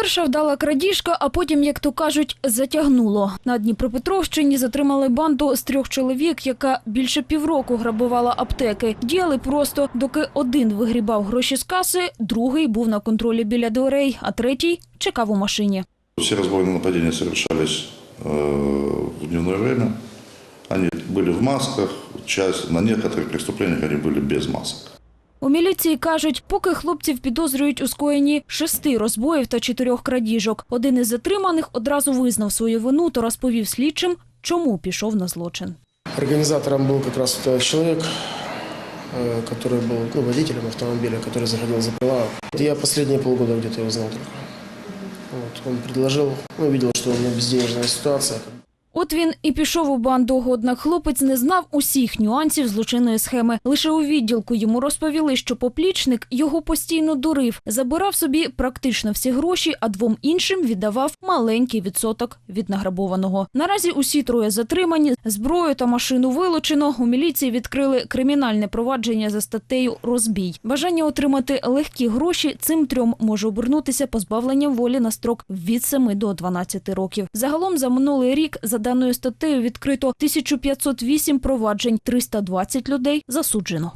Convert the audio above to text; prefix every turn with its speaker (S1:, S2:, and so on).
S1: Перша вдала крадіжка, а потім, як то кажуть, затягнуло. На Дніпропетровщині затримали банду з трьох чоловік, яка більше півроку грабувала аптеки. Діяли просто, доки один вигрібав гроші з каси, другий був на контролі біля дверей, а третій чекав у машині.
S2: Все разбойные нападения совершались э, в дневное время. Они были в масках, часть, на некоторых преступлениях они были без масок.
S1: У міліції кажуть, поки хлопців підозрюють у скоєнні шести розбоїв та чотирьох крадіжок. Один із затриманих одразу визнав свою вину та розповів слідчим, чому пішов на злочин.
S3: Организатором был как раз вот этот человек, э, который был ну, водителем автомобиля, который заходил за прилавок. Я последние полгода где-то его знал только. Вот, он предложил, ну, видел, что у меня безденежная ситуация.
S1: От він і пішов у банду, однак хлопець не знав усіх нюансів злочинної схеми. Лише у відділку йому розповіли, що поплічник його постійно дурив, забирав собі практично всі гроші, а двом іншим віддавав маленький відсоток від награбованого. Наразі усі троє затримані, зброю та машину вилучено. У міліції відкрили кримінальне провадження за статтею розбій. Бажання отримати легкі гроші цим трьом може обернутися позбавленням волі на строк від 7 до 12 років. Загалом за минулий рік за даною статтею відкрито 1508 проваджень, 320 людей засуджено.